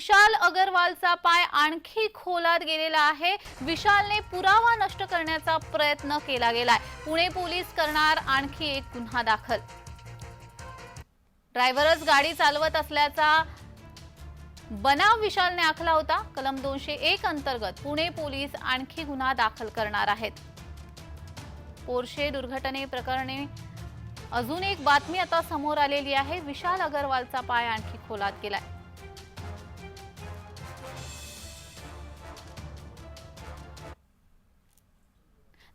विशाल अगरवालचा पाय आणखी खोलात गेलेला आहे. विशालने पुरावा नष्ट करण्याचा प्रयत्न केला गेलाय. पुणे पोलीस करणार आणखी एक गुन्हा दाखल. ड्रायव्हरच गाडी चालवत असल्याचा बनाव विशालने आखला होता. कलम दोनशे एक अंतर्गत पुणे पोलीस आणखी गुन्हा दाखल करणार आहेत. पोर्शे दुर्घटने प्रकरणी अजून एक बातमी आता समोर आलेली आहे. विशाल अगरवालचा पाय आणखी खोलात गेलाय.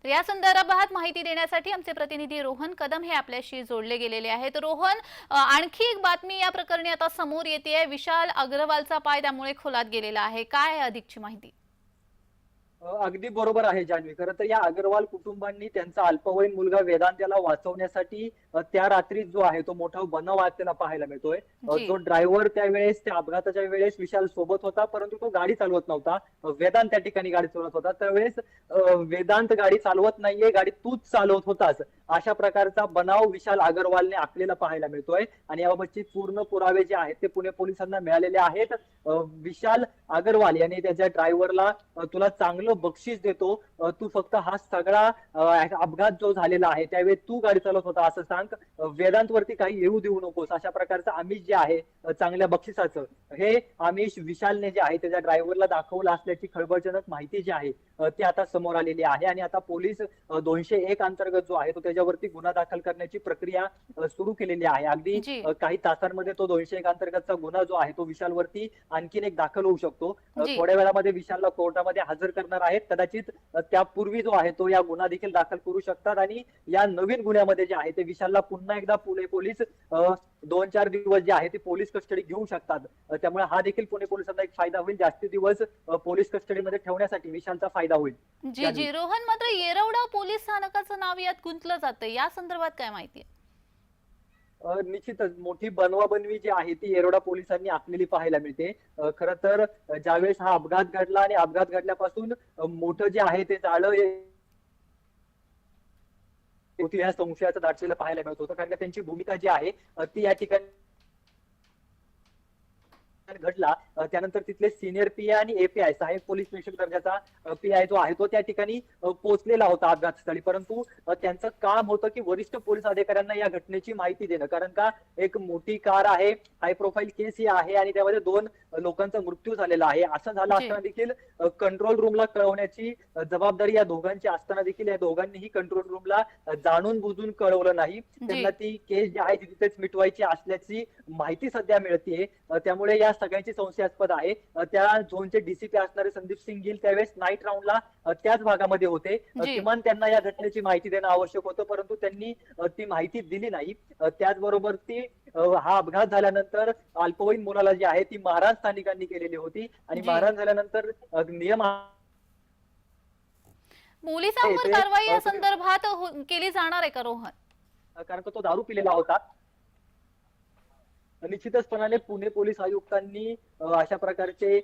तर या संदर्भात माहिती देण्यासाठी आमचे प्रतिनिधी रोहन कदम हे आपल्याशी जोडले गेलेले आहेत. रोहन आणखी एक बातमी या प्रकरणी आता समोर येते विशाल अग्रवालचा पाय त्यामुळे खोलात गेलेला आहे. काय अधिकची माहिती? अगदी बरोबर आहे जान्हवी. खरं तर या अग्रवाल कुटुंबांनी त्यांचा अल्पवयीन मुलगा वेदांत याला वाचवण्यासाठी त्या रात्री जो आहे तो मोठा बनाव आपल्याला पाहायला मिळतोय. जी. ड्रायव्हर त्यावेळेस त्या अपघाताच्या वेळेस विशाल सोबत होता परंतु तो गाडी चालवत नव्हता. वेदांत त्या ठिकाणी गाडी चालवत होता. त्यावेळेस वेदांत गाडी चालवत नाहीये गाडी तूच चालवत होतास अशा प्रकारचा बनाव विशाल अगरवालने आखलेला पाहायला मिळतोय. आणि याबाबतचे पूर्ण पुरावे जे आहेत ते पुणे पोलिसांना मिळालेले आहेत. विशाल अगरवाल यांनी त्याच्या ड्रायव्हरला तुला चांगलं बक्षीस देतो. तू फक्त हा सगळा अपघात जो झालेला आहे त्यावेळी तू गाडी चालवत होता असं सांग. अ, वेदांतवरती काही येऊ देऊ नकोस. अशा प्रकारचं आमिष जे आहे चांगल्या बक्षिसाचं हे आमिष विशालने जे आहे त्याच्या ड्रायव्हरला दाखवलं असल्याची खळबळजनक माहिती जी आहे ती आता समोर आलेली आहे. आणि आता पोलीस दोनशे एक अंतर्गत जो आहे तो त्याच्यावरती गुन्हा दाखल करण्याची प्रक्रिया सुरू केलेली आहे. अगदी काही तासांमध्ये तो दोनशे एक अंतर्गतचा गुन्हा जो आहे तो विशालवरती आणखीन एक दाखल होऊ शकतो. जी. थोड्या वेळामध्ये विशालला कोर्टामध्ये हजर करणार आहेत. कदाचित त्यापूर्वी जो आहे तो या गुन्हा देखील दाखल करू शकतात. आणि या नवीन गुन्ह्यामध्ये जे आहे ते विशालला पुन्हा एकदा पुणे पोलीस दोन चार दिवस जे आहे ते पोलीस कस्टडी घेऊ शकतात. त्यामुळे हा देखील पुणे पोलिसांना एक फायदा होईल. जास्ती दिवस पोलीस कस्टडीमध्ये ठेवण्यासाठी विशालचा फायदा होईल. जी. जी. रोहन मात्र येरवडा पोलीस स्थानकाचं नाव यात गुंतलं जातं. या संदर्भात काय माहिती आहे? निश्चितच मोठी बनवाबनवी जी आहे ती येरोडा पोलिसांनी आखलेली पाहायला मिळते. खर तर ज्यावेळेस हा अपघात घडला आणि अपघात घडल्यापासून मोठं जे आहे ते जाळं हे होती या संशयाचं दाटलेलं पाहायला मिळत होतं. कारण का त्यांची भूमिका जी आहे ती या ठिकाणी घडला. त्यानंतर तिथले सिनियर पी आणि एपीआय सहाय्यक पोलीस निरीक्षक दर्जाचा पी आय जो आहे तो त्या ठिकाणी पोहोचलेला होता अपघातस्थळी परंतु त्यांचं काम होतं की वरिष्ठ पोलीस अधिकाऱ्यांना या घटनेची माहिती देणं. कारण का एक मोठी कार आहे हाय प्रोफाईल केस ही आहे आणि त्यामध्ये दोन लोकांचा मृत्यू झालेला आहे. असं झालं. असताना देखील कंट्रोल रूमला कळवण्याची जबाबदारी या दोघांची असताना देखील या दोघांनीही कंट्रोल रूमला जाणून बुजून कळवलं नाही. त्यांना ती केस जी आहे ती तिथेच मिटवायची असल्याची माहिती सध्या मिळते त्यामुळे या सगळ्यांची संशयास्पद आहे. त्या झोनचे डीसीपी असणारे संदीप सिंग गिल त्यावेळेस नाईट राऊंडला त्याच भागामध्ये होते. किमान त्यांना या घटनेची माहिती देणं आवश्यक होतं परंतु त्यांनी ती माहिती दिली नाही. त्याचबरोबर ती हा अपघात झाल्यानंतर अल्पवयीन मुलाला जी आहे ती मारहाण स्थानिकांनी केलेली होती. आणि जी. मारहाण झाल्यानंतर नियम पोलिसांवर कारवाई या संदर्भात हो- केली जाणार आहे का रोहन? कारण तो दारू पिलेला होता. निश्चितचपणाने पुणे पोलीस आयुक्तांनी अशा प्रकारचे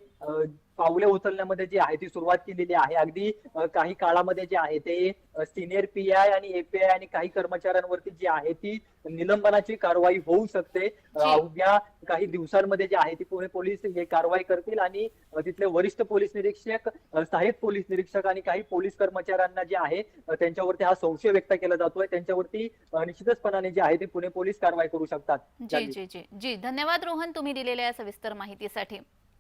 पावले उचलण्यामध्ये जी आहे ती सुरुवात केलेली आहे. अगदी काही काळामध्ये जे आहे ते सिनियर पी आय आणि एपीआय आणि काही कर्मचाऱ्यांवरती जी आहे ती निलंबनाची कारवाई होऊ शकते. अवघ्या काही दिवसांमध्ये जे आहे ती पुणे पोलीस हे कारवाई करतील आणि तिथले वरिष्ठ पोलीस निरीक्षक सहाय्यक पोलीस निरीक्षक आणि काही पोलीस कर्मचाऱ्यांना जे आहे त्यांच्यावरती हा संशय व्यक्त केला जातोय. त्यांच्यावरती निश्चितचपणाने जे आहे ते पुणे पोलीस कारवाई करू शकतात. जी जी जी. जी. धन्यवाद रोहन तुम्ही दिलेल्या सविस्तर माहितीसाठी. at him.